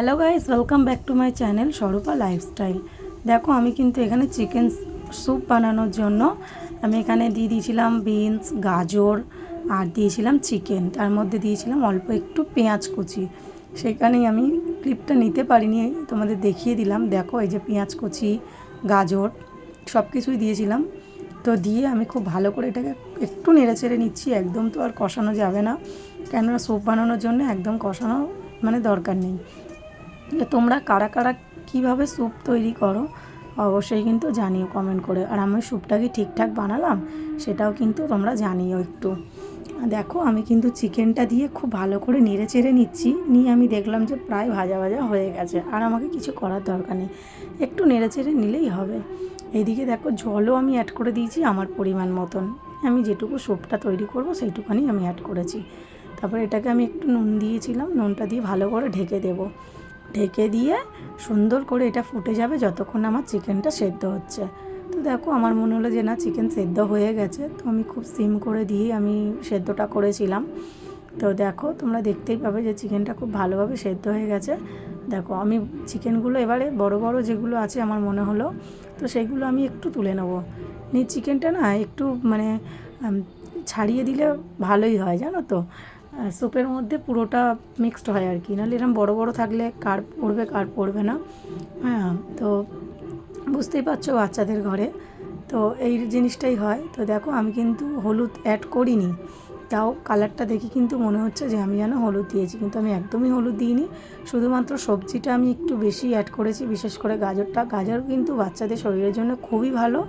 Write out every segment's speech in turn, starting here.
Hello guys welcome back to my channel Swarupa lifestyle দেখো, আমি কিন্তু এখানে চিকেন স্যুপ বানানোর জন্য আমি এখানে দিয়ে দিয়েছিলাম বিনস গাজর, আর দিয়েছিলাম চিকেন তার মধ্যে দিয়েছিলাম অল্প একটু পেঁয়াজ কুচি। সেখানেই আমি ক্লিপটা নিতে পারিনি, তোমাদের দেখিয়ে দিলাম। দেখো, এই যে পেঁয়াজ কুচি, গাজর সব কিছুই দিয়েছিলাম। তো দিয়ে আমি খুব ভালো করে এটাকে একটু নেড়ে চেড়ে নিচ্ছি, একদম তো আর কষানো যাবে না। কেননা স্যুপ বানানোর জন্য একদম কষানো মানে দরকার নেই। তোমরা কারা কারা কীভাবে স্যুপ তৈরি করো, অবশ্যই কিন্তু জানিও কমেন্ট করে। আর আমি স্যুপটা কি ঠিকঠাক বানালাম? সেটাও কিন্তু তোমরা জানিও একটু। দেখো, আমি কিন্তু চিকেনটা দিয়ে খুব ভালো করে নেড়ে চেড়ে নিচ্ছি। নিয়ে আমি দেখলাম যে প্রায় ভাজা ভাজা হয়ে গেছে। আর আমাকে কিছু করার দরকার নেই। একটু নেড়ে চেড়ে নিলেই হবে। এইদিকে দেখো, জলও আমি অ্যাড করে দিয়েছি আমার পরিমাণ মতন। আমি যেটুকু স্যুপটা তৈরি করব সেইটুখানি আমি অ্যাড করেছি। তারপর এটাকে আমি একটু নুন দিয়েছিলাম। নুনটা দিয়ে ভালো করে ঢেকে দেবো। ঢেকে দিয়ে সুন্দর করে এটা ফুটে যাবে যতক্ষণ আমার চিকেনটা সেদ্ধ হচ্ছে। তো দেখো, আমার মনে হলো যে না, চিকেন সেদ্ধ হয়ে গেছে। তো আমি খুব সিম করে দিয়ে আমি সেদ্ধটা করেছিলাম। তো দেখো, তোমরা দেখতেই পাবে যে চিকেনটা খুব ভালোভাবে সেদ্ধ হয়ে গেছে। দেখো, আমি চিকেনগুলো এবারে বড় বড় যেগুলো আছে আমার মনে হলো, তো সেগুলো আমি একটু তুলে নেব। নিয়ে চিকেনটা না একটু মানে ছাড়িয়ে দিলে ভালোই হয়, জানো তো? স্যুপের মধ্যে পুরোটা মিক্সড হয় আর কি। নাহলে এরকম বড় বড় থাকলে কার পড়বে কার পড়বে না। হ্যাঁ তো বুঝতেই পারছ বাচ্চাদের ঘরে। তো এই জিনিসটাই হয়। তো দেখো, আমি কিন্তু হলুদ অ্যাড করিনি। তাও কালারটা দেখে কিন্তু মনে হচ্ছে যে আমি যেন হলুদ দিয়েছি। কিন্তু আমি একদমই হলুদ দিইনি। শুধুমাত্র সবজিটা আমি একটু বেশি অ্যাড করেছি, বিশেষ করে গাজরটা। গাজর কিন্তু বাচ্চাদের শরীরের জন্য খুবই ভালো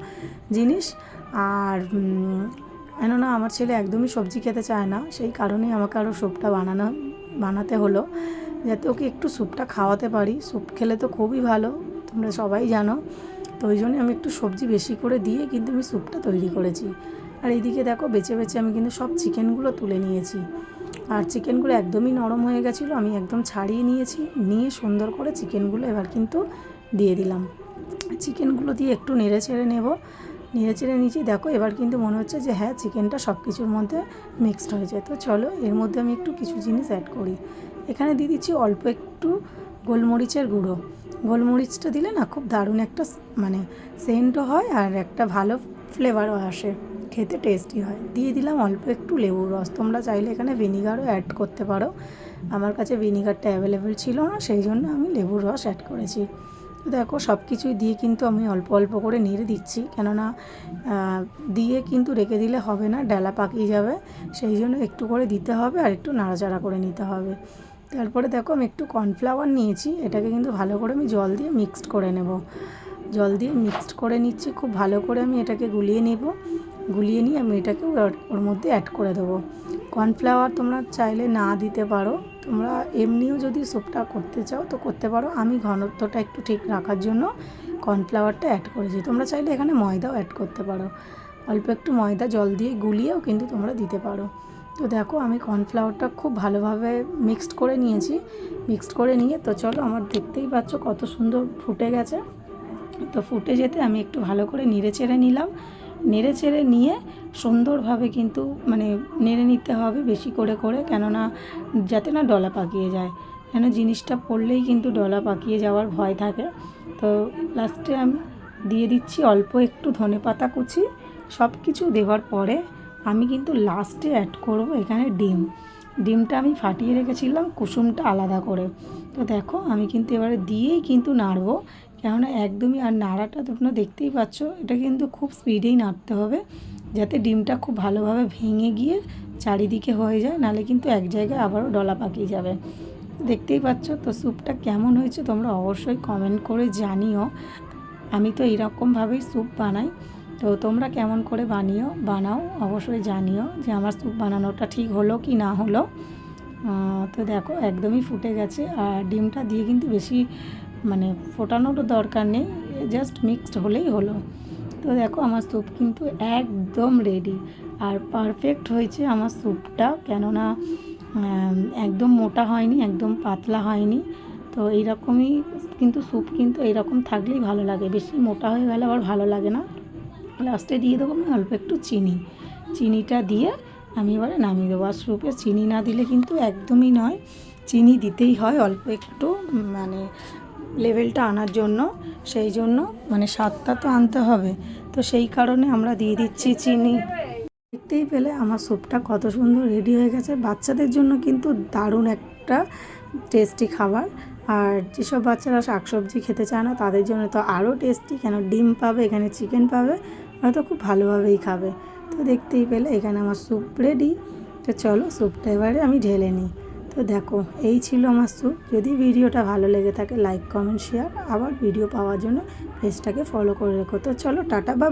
জিনিস। আর কেননা আমার ছেলে একদমই সবজি খেতে চায় না, সেই কারণেই আমাকে আরও স্যুপটা বানানো, বানাতে হলো, যাতে ওকে একটু স্যুপটা খাওয়াতে পারি। স্যুপ খেলে তো খুবই ভালো, তোমরা সবাই জানো। তো ওই জন্য আমি একটু সবজি বেশি করে দিয়ে কিন্তু আমি স্যুপটা তৈরি করেছি। আর এইদিকে দেখো, বেছে বেছে আমি কিন্তু সব চিকেনগুলো তুলে নিয়েছি। আর চিকেনগুলো একদমই নরম হয়ে গেছিল, আমি একদম ছাড়িয়ে নিয়েছি, নিয়ে সুন্দর করে চিকেনগুলো এবার কিন্তু দিয়ে দিলাম। চিকেনগুলো দিয়ে একটু নেড়ে ছেড়ে নেব নেড়ে চেড়ে নিয়েছি দেখো, এবার কিন্তু মনে হচ্ছে যে হ্যাঁ চিকেনটা সব কিছুর মধ্যে মিক্সড হয়ে যায়। তো চলো, এর মধ্যে আমি একটু কিছু জিনিস অ্যাড করি। এখানে দিয়ে দিচ্ছি অল্প একটু গোলমরিচের গুঁড়ো। গোলমরিচটা দিলে না খুব দারুণ একটা মানে সেন্টও হয় আর একটা ভালো ফ্লেভারও আসে। খেতে টেস্টি হয়। দিয়ে দিলাম অল্প একটু লেবুর রস। তোমরা চাইলে এখানে ভিনিগারও অ্যাড করতে পারো। আমার কাছে ভিনিগারটা অ্যাভেলেবেল ছিল না, সেই জন্য আমি লেবুর রস অ্যাড করেছি। দেখো সব কিছুই দিয়ে কিন্তু আমি অল্প অল্প করে নেড়ে দিচ্ছি। কেননা দিয়ে কিন্তু রেখে দিলে হবে না, ডালা পাকিয়ে যাবে। সেই জন্য একটু করে দিতে হবে আর একটু নাড়াচাড়া করে নিতে হবে। তারপরে দেখো, আমি একটু কর্নফ্লাওয়ার নিয়েছি। এটাকে কিন্তু ভালো করে আমি জল দিয়ে মিক্সড করে নেব। জল দিয়ে মিক্সড করে নিচ্ছি। খুব ভালো করে আমি এটাকে গুলিয়ে নেব। গুলিয়ে নিয়ে আমি এটাকে ওর মধ্যে অ্যাড করে দেবো। কর্নফ্লাওয়ার তোমরা চাইলে না দিতে পারো। তোমরা এমনিও যদি স্যুপটা করতে চাও তো করতে পারো। আমি ঘনত্বটা একটু ঠিক রাখার জন্য কর্নফ্লাওয়ারটা অ্যাড করেছি। তোমরা চাইলে এখানে ময়দাও অ্যাড করতে পারো। অল্প একটু ময়দা, জল দিয়ে গুলিয়েও কিন্তু তোমরা দিতে পারো। তো দেখো, আমি কর্নফ্লাওয়ারটা খুব ভালোভাবে মিক্সড করে নিয়েছি। মিক্সড করে নিয়ে তো চলো, আমার দেখতেই পাচ্ছ কত সুন্দর ফুটে গেছে। তো ফুটে যেতে আমি একটু ভালো করে নেড়ে চেড়ে নিলাম। নেড়ে চেড়ে নিয়ে সুন্দরভাবে কিন্তু মানে নেড়ে নিতে হবে বেশি করে করে কেননা যাতে না ডলা পাকিয়ে যায়। কেন জিনিসটা পড়লেই কিন্তু ডলা পাকিয়ে যাওয়ার ভয় থাকে। তো লাস্টে আমি দিয়ে দিচ্ছি অল্প একটু ধনে পাতা কুচি সব কিছু দেওয়ার পরে আমি কিন্তু লাস্টে অ্যাড করব এখানে ডিম। ডিমটা আমি ফাটিয়ে রেখেছিলাম, কুসুমটা আলাদা করে। তো দেখো আমি কিন্তু এবারে দিয়েই কিন্তু নাড়বো। কেননা একদমই আর নাড়াটা তোমরা দেখতেই পাচ্ছ, এটা কিন্তু খুব স্পিডেই নাড়তে হবে, যাতে ডিমটা খুব ভালোভাবে ভেঙে গিয়ে চারিদিকে হয়ে যায়, নাহলে কিন্তু এক জায়গায় আবারও ডলা পাকিয়ে যাবে। দেখতেই পাচ্ছ তো স্যুপটা কেমন হয়েছে, তোমরা অবশ্যই কমেন্ট করে জানিও। আমি তো এইরকমভাবেই স্যুপ বানাই, তো তোমরা কেমন করে বানিও, বানাও, অবশ্যই জানিও যে আমার স্যুপ বানানোটা ঠিক হলো কি না হলো। তো দেখো, একদমই ফুটে গেছে, আর ডিমটা দিয়ে কিন্তু বেশি মানে ফোটানোরও দরকার নেই জাস্ট মিক্সড হলেই হলো। তো দেখো আমার স্যুপ কিন্তু একদম রেডি আর পারফেক্ট হয়েছে আমার স্যুপটা কেননা একদম মোটা হয়নি, একদম পাতলা হয়নি। তো এইরকমই কিন্তু স্যুপ কিন্তু এইরকম থাকলেই ভালো লাগে। বেশি মোটা হয়ে গেলে আবার ভালো লাগে না। লাস্টে দিয়ে দেবো আমি অল্প একটু চিনি। চিনিটা দিয়ে আমি এবারে নামিয়ে দেবো। আর স্যুপে চিনি না দিলে কিন্তু একদমই নয়। চিনি দিতেই হয় অল্প একটু মানে লেভেলটা আনার জন্য, সেই জন্য মানে স্বাদটা তো আনতে হবে। তো সেই কারণে আমরা দিয়ে দিচ্ছি চিনি। দেখতেই পেলে আমার স্যুপটা কত সুন্দর রেডি হয়ে গেছে। বাচ্চাদের জন্য কিন্তু দারুণ একটা টেস্টি খাবার। আর যেসব বাচ্চারা শাকসবজি খেতে চায় না, তাদের জন্য তো আরও টেস্টি। কেন? ডিম পাবে, এখানে চিকেন পাবে, হয়তো খুব ভালোভাবেই খাবে। তো দেখতেই পেলে এখানে আমার স্যুপ রেডি। তো চলো স্যুপটা এবারে আমি ঢেলে নিই। তো দেখো, এই ছিল আমার সুপ যদি ভিডিওটা ভালো লেগে থাকে লাইক কমেন্ট শেয়ার আবার ভিডিও পাওয়ার জন্য পেজটাকে ফলো করে রেখো। তো চলো, টাটা বাবা